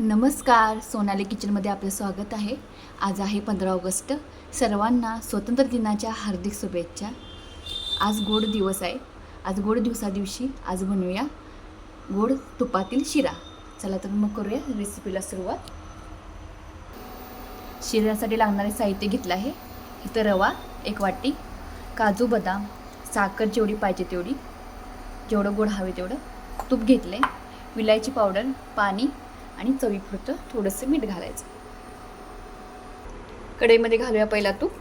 नमस्कार सोनाली किचनमध्ये आपलं स्वागत आहे. आज आहे पंधरा ऑगस्ट. सर्वांना स्वतंत्र दिनाच्या हार्दिक शुभेच्छा. आज गोड दिवस आहे. आज गोड दिवसा दिवशी आज बनवूया गोड तुपातील शिरा. चला तर मग करूया रेसिपीला सुरुवात. शिऱ्यासाठी लागणारे साहित्य घेतलं आहे. इथं रवा एक वाटी काजू बदाम साखर जेवढी पाहिजे तेवढी. जेवढं गोड हवे तेवढं. तूप घेतलं आहे विलायची पावडर पाणी आणि चवीपुरतं थोडंसं मीठ घालायचं. कढईमध्ये घालूया पहिला तूप.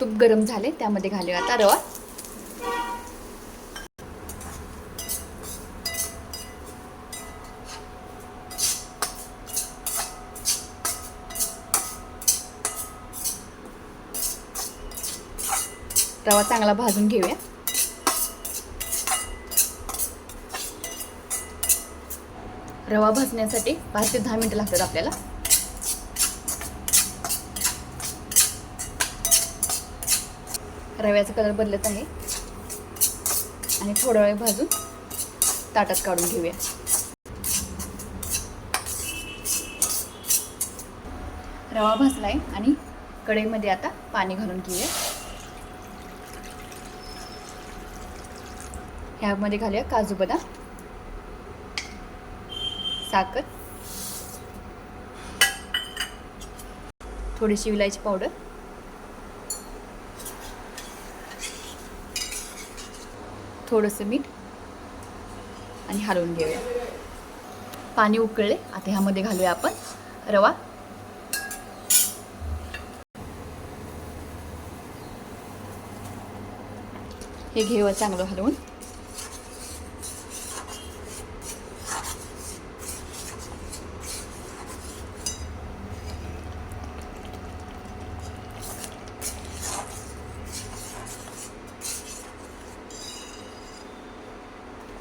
तूप गरम झाले त्यामध्ये घालूया आता रवा. रवा चांगला भाजून घेऊया. रवा भाजण्यासाठी पाच ते दहा मिनटं लागतात आपल्याला. रव्याचा कलर बदलत आहे. आणि थोडा वेळ भाजून ताटात काढून घेऊया. रवा भाजलाय आणि कढईमध्ये आता पाणी घालून घेऊया. ह्यामध्ये घालूया काजू बदाम. साखर. थोडीशी विलायची पावडर. थोडंसं मीठ. आणि हलवून घेऊया. पाणी उकळले. आता ह्यामध्ये घालूया आपण रवा. हे घेऊया चांगलं हलवून.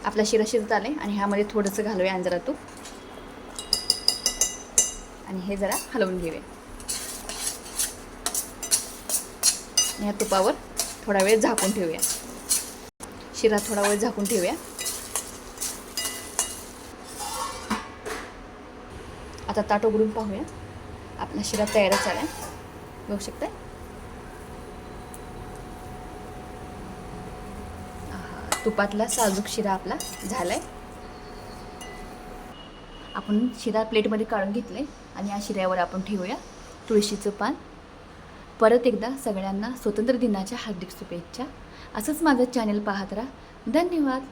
आपला शिरा शिजत आले आणि ह्यामध्ये थोडंसं घालूया आणि जरा तूप. आणि हे जरा हलवून घेऊया. ह्या तुपावर थोडा वेळ झाकून ठेवूया. शिरा थोडा वेळ झाकून ठेवूया. आता ताट उघडून पाहूया. आपला शिरा तयारच झाला बघू शकताय? तुपातला साजूक शिरा आपला झालाय. आपण शिरा प्लेटमध्ये काढून घेतले आणि या शिऱ्यावर आपण ठेवूया तुळशीचं पान. परत एकदा सगळ्यांना स्वतंत्र दिनाच्या हार्दिक शुभेच्छा. असंच माझं चॅनल पाहत राहा. धन्यवाद.